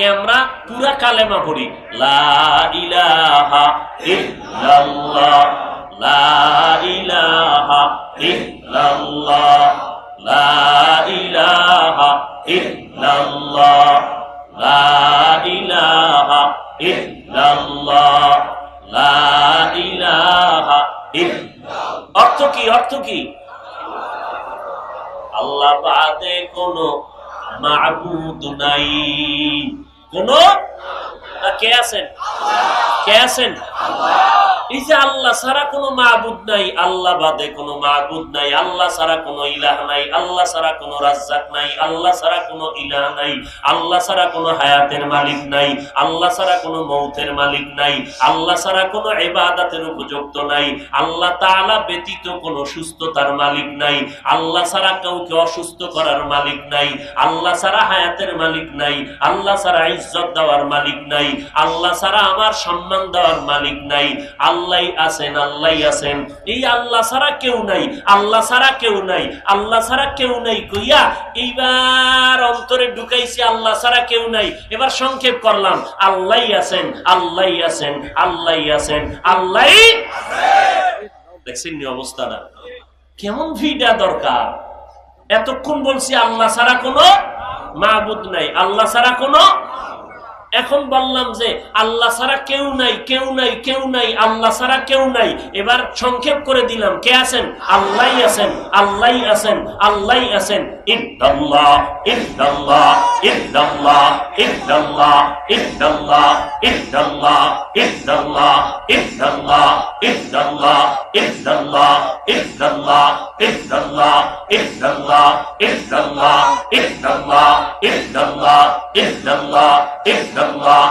আগে আমরা পুরা কালেমা পড়ি। লা ইলাহা অর্থ কি? অর্থ কি? আল্লাহ বাদে কোন মাবুদ নাই। কোন? কে আছেন? কে আছেন? এই যে আল্লাহ ছাড়া কোনো মাহবুদ নাই আল্লাহ বাদে কোনো মাহবুদ নাই আল্লাহ ছাড়া কোনো ইলাহ নাই আল্লাহ ছাড়া কোনো রাজ্জাক নাই আল্লাহ ছাড়া কোনো ইলাহ নাই আল্লাহ ছাড়া কোনো হায়াতের মালিক নাই আল্লাহ ছাড়া কোনো মৌতের মালিক নাই আল্লাহ ছাড়া কোনো ইবাদতের উপযুক্ত নাই আল্লাহ তাআলা ব্যতীত কোনো সুস্থতার মালিক নাই আল্লাহ ছাড়া কাউকে অসুস্থ করার মালিক নাই আল্লাহ ছাড়া হায়াতের মালিক নাই আল্লাহ ছাড়া ইজ্জত দেওয়ার মালিক নাই আল্লাহ ছাড়া আমার সম্মান দেওয়ার মালিক নাই আল্লাহ আছেন, আল্লাহ আছেন। এই আল্লাহ ছাড়া কেউ নাই, আল্লাহ ছাড়া কেউ নাই, আল্লাহ ছাড়া কেউ নাই কইয়া এইবার অন্তরে ঢুকাইছি, আল্লাহ ছাড়া কেউ নাই। এবার সংক্ষেপ করলাম, আল্লাহ আছেন আল্লাহ আছেন আল্লাহ আছেন, আল্লাহ দেখছেন অবস্থাটা? কেমন ভিড়া দরকার? এতক্ষণ বলছি, আল্লাহ ছাড়া কোনো মাহবুদ নাই, আল্লাহ ছাড়া কোনো এখন বললাম যে আল্লাহ ছাড়া কেউ নাই কেউ নাই কেউ নাই আল্লাহ ছাড়া কেউ নাই এবার সংক্ষেপ করে দিলাম কে আছেন আল্লাহ আছেন আল্লাহ আছেন আল্লাহ আছেন ইল্লাল্লাহ ইল্লাল্লাহ ইল্লাল্লাহ ইল্লাল্লাহ ইল্লাল্লাহ ইল্লাল্লাহ ইল্লাল্লাহ ইল্লাল্লাহ ইল্লাল্লাহ ইল্লাল্লাহ ইল্লাল্লাহ ইল্লাল্লাহ ইল্লাল্লাহ ইল্লাল্লাহ ইল্লাল্লাহ ইল্লাল্লাহ ইল্লাল্লাহ ইল্লাল্লাহ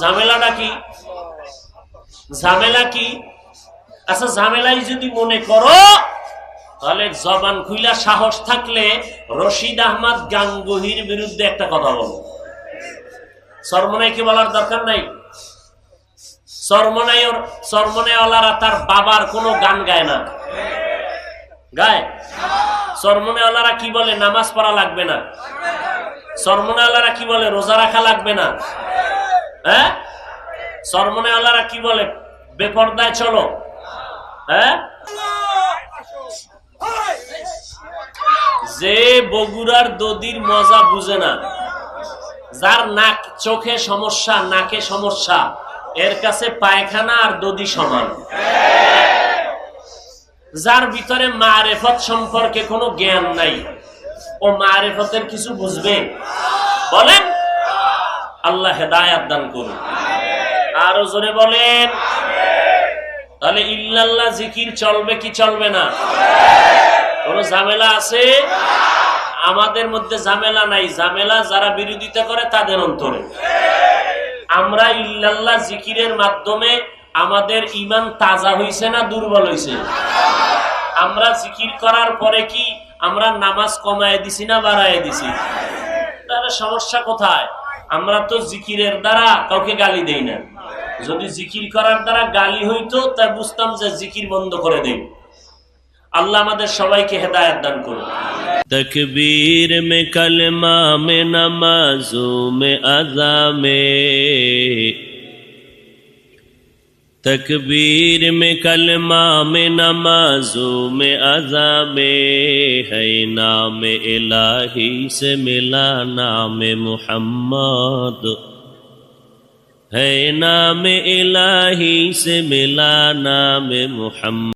ঝামেলাটা কি ঝামেলা কি? আচ্ছা ঝামেলাই যদি মনে করো, তাহলে জবান খুইলা সাহস থাকলে রশিদ আহমদ গাঙ্গুহির বিরুদ্ধে একটা কথা বলো। সরমনাইকে বলার দরকার নাই? সরমনাই সরমনাইওয়ালারা তার বাবার কোনো গান গায় না। গায়? সরমনাইওয়ালারা কি বলে? নামাজ পড়া লাগবে না। সরমনাইওয়ালারা কি বলে? রোজা রাখা লাগবে না। হ্যাঁ? সরমনাইওয়ালারা কি বলে? বেপর্দায় চলো। হ্যাঁ? যে বগুড়ার দদির মজা বুঝে না। যার নাক, চোখে সমস্যা, নাকে সমস্যা। এর কাছে পায়খানা আর দদি সমান। যার ভিতরে মারেফত সম্পর্কে কোনো জ্ঞান নাই। ও মারেফতের কিছু বুঝবে? বলেন। আল্লাহ হেদায়াত দান করুন। আরও জোরে বলেন। তাহলে ইল্লাল্লাহ জিকির চলবে কি চলবে না? কোন ঝামেলা আছে? আমাদের মধ্যে ঝামেলা নাই। ঝামেলা যারা বিরোধিতা করে তাদের অন্তরে। আমরা ইল্লাল্লাহ জিকিরের মাধ্যমে আমাদের ইমান তাজা হইছে না দুর্বল হইছে? আমরা জিকির করার পরে কি আমরা নামাজ কমায় দিছি না বাড়ায় দিছি? তাহলে সমস্যা কোথায়? আমরা তো জিকিরের দ্বারা কাউকে গালি দেই না। যদি জিকির করার দ্বারা গালি হইতো তা বুঝতাম যে জিকির বন্ধ করে দেব। আল্লাহ আমাদের সবাইকে হেদায়ত দান করুন। तकबीर में कलमा में, नमाजों में अजा में। तकबीर में कलमा में, नमाजों में अजा में। है नाम इलाही से मिला नाम मुहम्मद। है नाम इलाही से मिला नाम मुहम्मद।